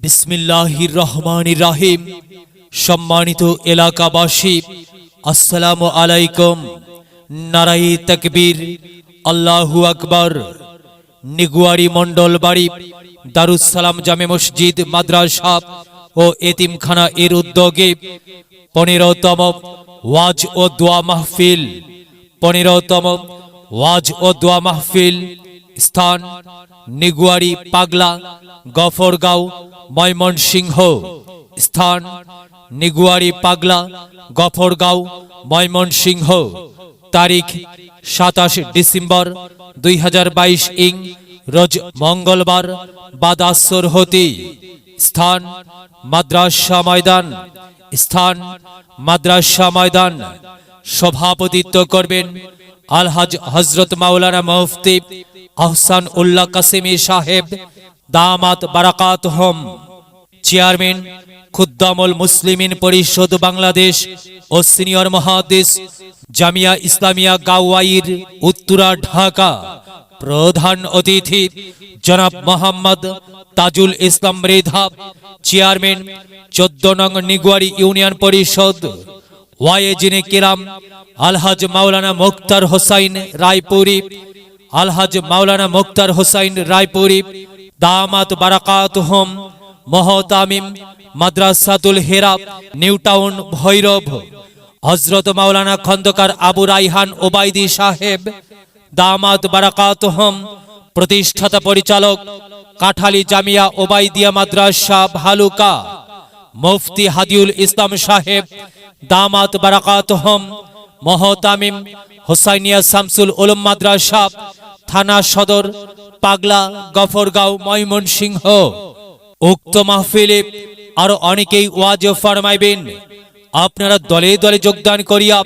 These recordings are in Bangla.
বিসমিল্লাহির রহমানির রাহিম। সম্মানিত এলাকাবাসী, আসসালামু আলাইকুম। নারাই তাকবীর, আল্লাহু আকবার। নিগুয়ারি মণ্ডল বাড়ি দারুসালাম জামে মসজিদ, মাদ্রাসা ও এতিমখানা এর উদ্যোগে পনেরোতম ওয়াজ ও দোয়া মাহফিল, পনেরোতম ওয়াজ ও দোয়া মাহফিল স্থান নিগুয়ারি পাগলা, গফরগাঁও, ময়মনসিংহ। স্থান নিগুয়ারি পাগলা, গফরগাঁও, ময়মনসিংহ। তারিখ সাতাশ ডিসেম্বর দুই হাজার বাইশ ইং, রোজ মঙ্গলবার, বাদাসর হতে। স্থান মাদ্রাসা ময়দান। স্থান মাদ্রাসা ময়দান। সভাপতিত্ব করবেন আলহাজ হজরত মাওলানা মুফতি আহসান উল্লাহ কাসেমি সাহেব, দামাত বারাকাত হোম, চেয়ারম্যান খুদ্দামুল মুসলিমিন পরিষদ বাংলাদেশ ও সিনিয়র মহাদেশ জামিয়া ইসলামিয়া গাওয়াইর, উত্তরা, ঢাকা। প্রধান অতিথি জনাব মোহাম্মদ তাজুল ইসলাম মৃধা চেয়ারম্যান চোদ্দ নং নিগুয়ারি ইউনিয়ন পরিষদ, ওয়াইজিনে কিরাম আলহাজ মাওলানা মুক্তার হোসাইন রায়পুরি। আলহাজ মাওলানা মুক্তার হোসাইন রায়পুরি। দামাত বারাকাত হোম মহতামিম মাদ্রাসাতুল হেরা নিউ টাউন, ভৈরব। হজরত মাওলানা খন্দকার আবু রাইহান ওবাইদি সাহেব, দামাত বারাকাত হোম প্রতিষ্ঠাতা পরিচালক, কাঠালি জামিয়া ওবাইদিয়া মাদ্রাসা, ভালুকা। মুফতি হাদিউল ইসলাম সাহেব, দামাত বারাকাত হোম মহতামিম হোসাইনিয়া শামসুল উলুম মাদ্রাসা, থানা সদর, পাগলা, গফরগাঁও, ময়মনসিংহ। উক্ত মাহফিলে আরও অনেকেই ওয়াজ ফরমাইবেন। আপনারা দলে দলে যোগদান করিয়া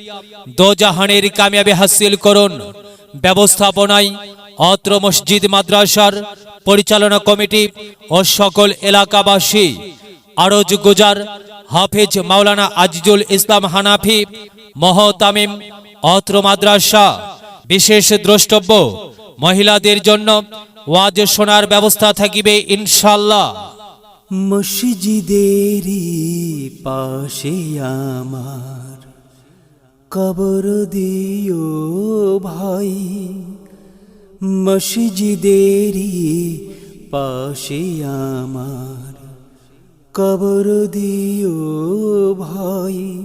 দোজাহানের কামিয়াবি হাসিল করুন। ব্যবস্থাপনায় অত্র মসজিদ, মাদ্রাসার পরিচালনা কমিটি ও সকল এলাকাবাসী আরজ গুজার হাফেজ মাওলানা আজিজুল ইসলাম হানাফি মহতামিম, অত্র মাদ্রাসা, বিশেষ দ্রষ্টব্য, মহিলাদের জন্য ওয়াজ শোনার ব্যবস্থা থাকিবে ইনশাল্লাহ মসজিদেরই পাশে আমার কবর দিও ভাই। মসজিদেরই পাশে আমার কবর দিও ভাই।